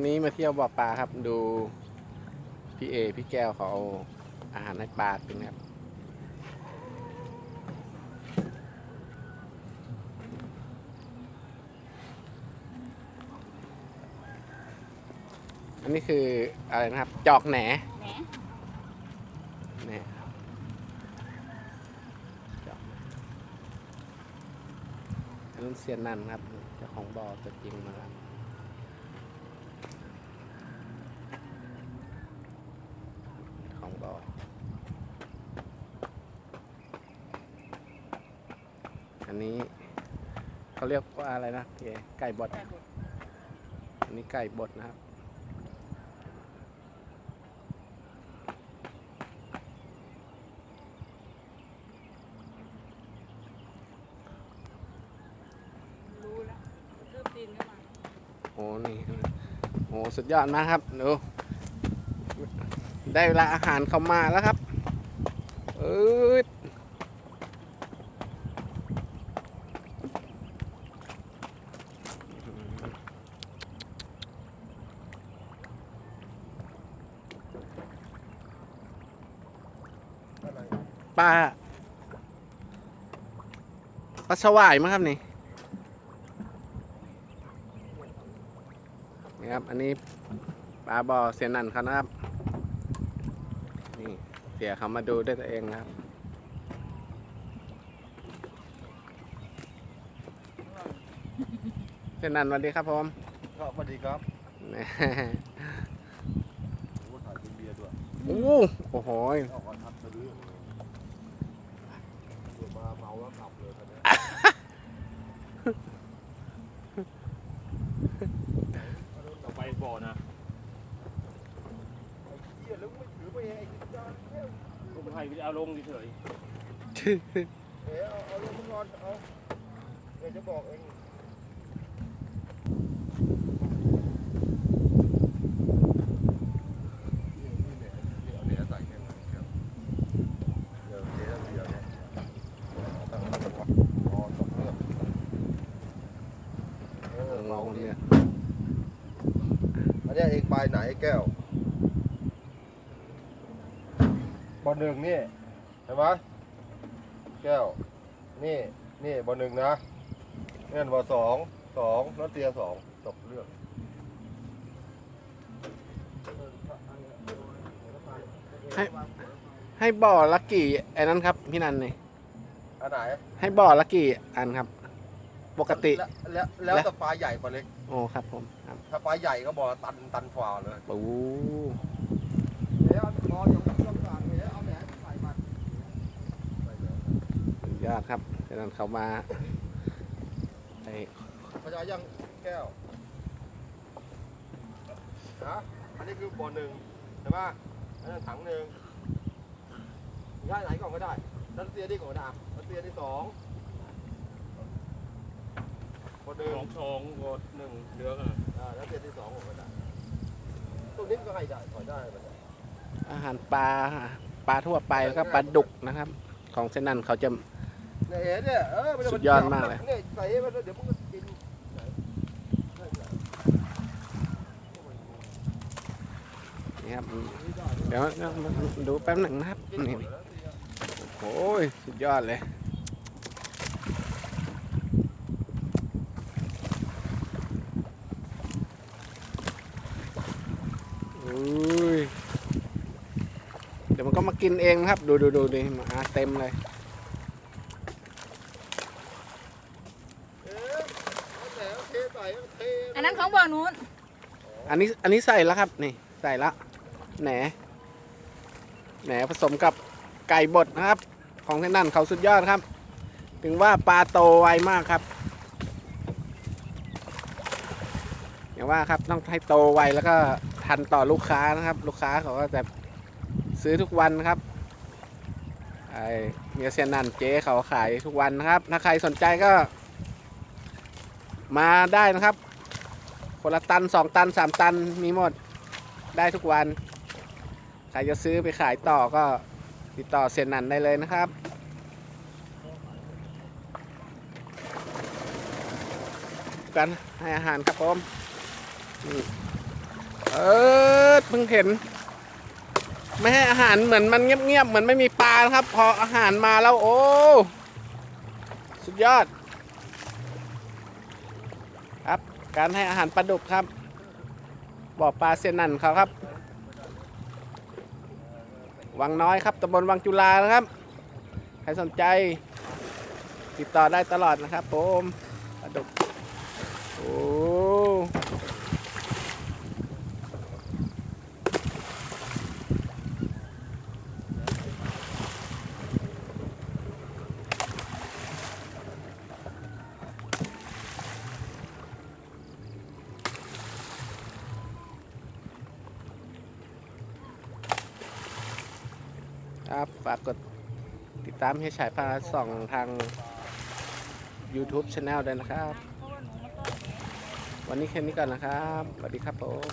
วันนี้มาเที่ยวบ่อปลาครับดูพี่เอพี่แก้วเขาเอาอาหารให้ปลากินครับอันนี้คืออะไรนะครับ จอกแหนแหนแหนครับจอกอันนั้นเซียนนันครับเจ้าของบ่อตัวจริงมาครับ ของบ่อ อันนี้เขาเรียกว่าอะไรนะพี่เอไก่บดแต่บด อันนี้ไก่บดนะครับ รู้แล้วเริ่มตีนเข้ามาโอ้นี่โอ้สุดยอดมากครับดูได้เวลาอาหารเข้ามาแล้วครับเออ อะไร ปลาปลาสวายมั้งครับนี่นี่ครับ อันนี้ปลาบอเสียนันเขานะครับ นี่เสียเขามาดูด้วยตัวเองนะครับ เสียนันสวัสดีครับผมครับสวัสดีครับแหมโอ้ถ่ายเป็นเบียร์ด้วยโอ้โอ้โห เอาคอนทัดมาลื้อเดี๋ยว มาเมาแล้วกลับเลยคันนี้เราไปบ่อนะไอ้เหี้ยแล้วไม่ถือไปเองไอ้จานเนี่ยลงไปให้เอาลงเฉยเอ๋เอาเอาลงมานอนเอาเดี๋ยวจะบอกเองนี่นี่แหละนี่เอาแหนใส่แค่ไหนครับเดี๋ยวเจ๊เอาเบียร์เนี่ยเอาตั้งตั้งก่อนรอสองเรื่องเออเมาเนี่ยอันเนี้ยเองไปไหนแก้วบอลหนึ่งนี่เห็นไหมแก้ว นี่นี่บอลหนึ่งนะเงื่อนบอลสองสองนัดเตียสองจบเรื่องให้ให้บ่อละกี่ไอ้นั้นครับ พี่นันนี่อันไหนให้บ่อละกี่อันครับ ปกติแล้วแล้วแล้วแต่ปลาใหญ่ปลาเล็ก โอ้ครับผมครับถ้าปลาใหญ่ก็บอกตันตันฝ่าเลยปูเดี๋ยวรออย่างนี้ต้องการเดี๋ยวเอาแหนใส่มันสุดยอดครับจากนั้นเขามาไอ้พยายังแก้วนะอันนี้คือบ่อหนึ่งใช่ไหมอันนั้นถังหนึ่งย้ายไหนก่อนก็ได้นัดเตียนี่ก่อนก็ได้นัดเตียที่สอง บ่อหนึ่งๆสองสองกดหนึ่งเหลือกันอ่าแล้วเดือนที่สองผมก็ได้ตรงนี้ก็ให้ได้ถอยได้มันเนี่ยอาหารปลาปลาทั่วไปแล้วก็ปลาดุกนะครับ ของเซนันเขาจะ เนี่ยเห็นเนี่ยเออมันจะสุดยอดมากเลย เนี่ยใส่ให้มันแล้วเดี๋ยวมึงก็กินไหนได้ไหนนี่ครับนี่ได้เดี๋ยวดูแป๊บหนึ่งนะครับกินนี่หมดแล้วเนี่ยโอ้ยสุดยอดเลยอุ้ยเดี๋ยวมัน ก็มากินเองนะครับ ดูดูดูดิมาเต็มเลยเอ๊ะเอาแต่เอาเทใส่เอาเทอันนั้นของบ่อนู้น อันนี้อันนี้ใส่แล้วครับนี่ใส่ละแหนแหนผสมกับไก่บดนะครับ ของที่นั่นเขาสุดยอดครับ ถึงว่าปลาโตไวมากครับอย่างว่าครับต้องให้โตไวแล้วก็ทันต่อลูกค้านะครับ ลูกค้าเขาก็จะ ซื้อทุกวันครับไอเมียเซียนนันเจ๊เขาขายทุกวันนะครับ ถ้าใครสนใจก็ มาได้นะครับ คนละตันสองตันสามตันมีหมดได้ทุกวัน ใครจะซื้อไปขายต่อก็ติดต่อเซียนนันได้เลยนะครับกันให้อาหารครับผมเออเพิ่งเห็น ไม่ให้อาหารเหมือนมันเงียบๆเหมือนไม่มีปลาครับ พออาหารมาแล้วโอ้สุดยอด ครับการให้อาหารปลาดุกครับบ่อปลาเซนันเขาครับ วังน้อยครับตำบลวังจุฬานะครับ ใครสนใจ ติดต่อได้ตลอดนะครับผมปลาดุก ฝากกดติดตามให้ฉายพาส่องทาง YouTube Channel ด้วยนะครับ วันนี้แค่นี้ก่อนนะครับ สวัสดีครับผม